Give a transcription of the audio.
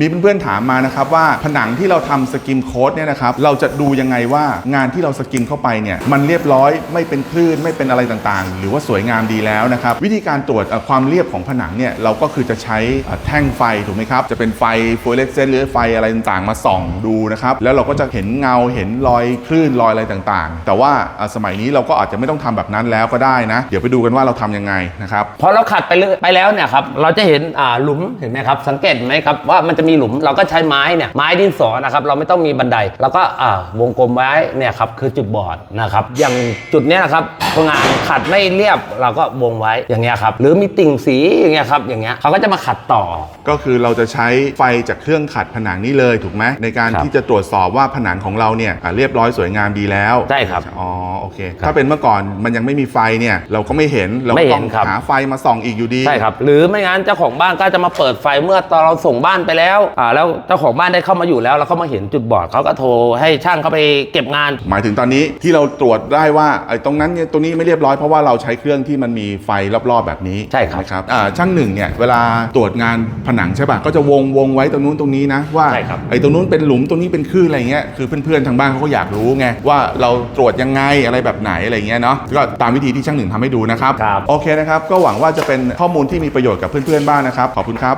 มีเพื่อนๆถามมานะครับว่าผนังที่เราทำสกิมโค้ดเนี่ยนะครับเราจะดูยังไงว่างานที่เราสกิมเข้าไปเนี่ยมันเรียบร้อยไม่เป็นคลื่นไม่เป็นอะไรต่างๆ หรือว่าสวยงามดีแล้วนะครับวิธีการตรวจความเรียบของผนังเนี่ยเราก็คือจะใช้แท่งไฟถูกไหมครับจะเป็นไฟฟลูเรสเซนต์หรือไฟอะไรต่างๆ มาส่องดูนะครับแล้วเราก็จะเห็นเงาเห็นรอยคลื่นรอยอะไรต่างๆ แต่ว่าสมัยนี้เราก็อาจจะไม่ต้องทำแบบนั้นแล้วก็ได้นะเดี๋ยวไปดูกันว่าเราทำยังไงนะครับพอเราขัดไปเลยไปแล้วเนี่ยครับเราจะเห็นหลุมเห็นไหมครับสังเกตไหมครับว่ามันจะมีหลุม เราก็ใช้ไม้เนี่ยไม้ดินสอนะครับเราไม่ต้องมีบันไดแล้วก็อ่าวงกลมไว้เนี่ยครับคือจุดบอดนะครับอย่างจุดเนี้ยนะครับพองานขัดไม่เรียบเราก็วงไว้อย่างเงี้ยครับหรือมีติ่งสีอย่างเงี้ยครับอย่างเงี้ยเขาก็จะมาขัดต่อ ก็คือเราจะใช้ไฟจากเครื่องขัดผนังนี่เลยถูกไหมในการครับ ที่จะตรวจสอบว่าผนังของเราเนี่ยอะเรียบร้อยสวยงามดีแล้วใช่ครับ อ๋อโอ เค ถ้าเป็นเมื่อก่อนมันยังไม่มีไฟเนี่ยเราก็ไม่เห็นเราไม่ก็เห็ต้อนงครับ หาไฟมาส่องอีกอยู่ดี ใช่ครับ หรือไม่งั้นเจ้าของบ้านก็จะมาเปิดไฟเมื่อตอนเราส่งบ้านไปแล้วอ่าแล้วเจ้าของบ้านได้เข้ามาอยู่แล้ว แล้วเขามาเห็นจุดบอดเขาก็โทรให้ช่างเขาไปเก็บงาน หมายถึงตอนนี้ที่เราตรวจได้ว่าไอ้ตรงนั้นเนี่ยตรงนี้ไม่เรียบร้อยเพราะว่าเราใช้เครื่องที่มันมีไฟรอบๆแบบนี้ใช่ครับ นะครับอ่าช่างหนึ่งเนี่ยเวลาตรวจงานผนังใช่ป่ะก็จะวงวงไว้ตรงนู้นตรงนี้นะว่าใช่ครับ ไอ้ตรงนู้นเป็นหลุมตรงนี้เป็นคลื่นอะไรเงี้ยคือเพื่อนๆทางบ้านเขาก็อยากรู้ไงว่าเราตรวจยังไงอะไรแบบไหนอะไรเงี้ยเนาะก็ตามวิธีที่ช่างหนึ่งทำให้ดูนะครับ ครับ โอเคนะครับ ก็หวังว่าจะเป็นข้อมูลที่มีประโยชน์กับเพื่อนๆบ้างนะครับ ขอบคุณครับ